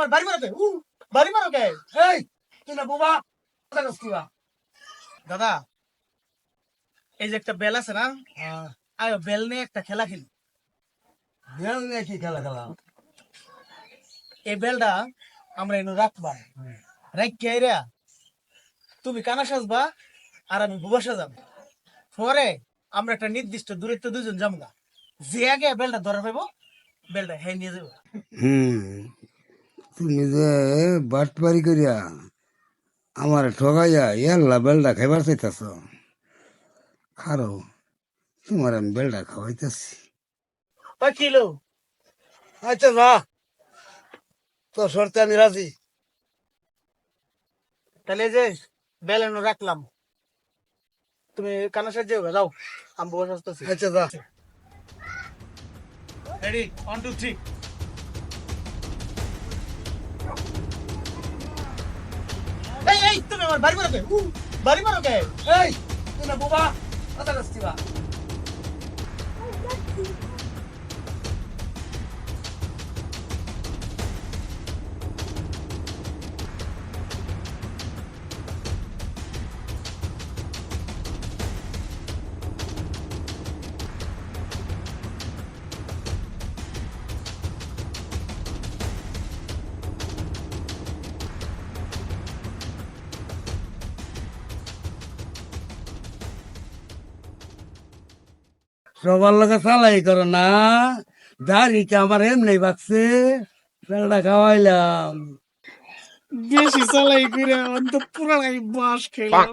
আমার বাড়ি উ, বাড়ি মারো কে? এই তুই না বোবা কথা কস কিবা দাদা এই যে একটা বেল আছে না আয় বেল নিয়ে একটা খেলা খেলি। বেল নিয়ে কি খেলা খেলা? এই বেলটা আমরা এনে রাখবা রাখিয়া রে? তুমি কানা সাজবা আর আমি বুবা সাজাম। পরে আমরা একটা নির্দিষ্ট দূরত্ব দুজন যামগা। যে আগে বেলটা ধরা পাইবো বেলটা হ্যাঁ নিয়ে যাব হুম। তুমি যে বাটপারি করিয়া আমার ঠগাইয়া ইয়াল্লা বেলটা খাইবার চাইতেছ? খারো তোমার আমি বেলটা খাওয়াইতেছি। কিলো আচ্ছা যা। তোর শর্তে আমি রাজি। তাহলে যে বেল এনে রাখলাম। তুমি কানা সাজে যাও। আমি বুবা সাজতেছি আচ্ছা যা। রেডি ওয়ান টু থ্রি এই এই, তুমি আমার বাড়ি মারো কে? বাড়ি মারো কে? এই, তুমি বোবা? কথা কস সবার লোকে চালাই করো না। দাড়িটা আমার এমনি বাকছে বেলটা খাওয়াইলাম। বেশি চালাই করে অন্ত পুরা বাস খেলাম।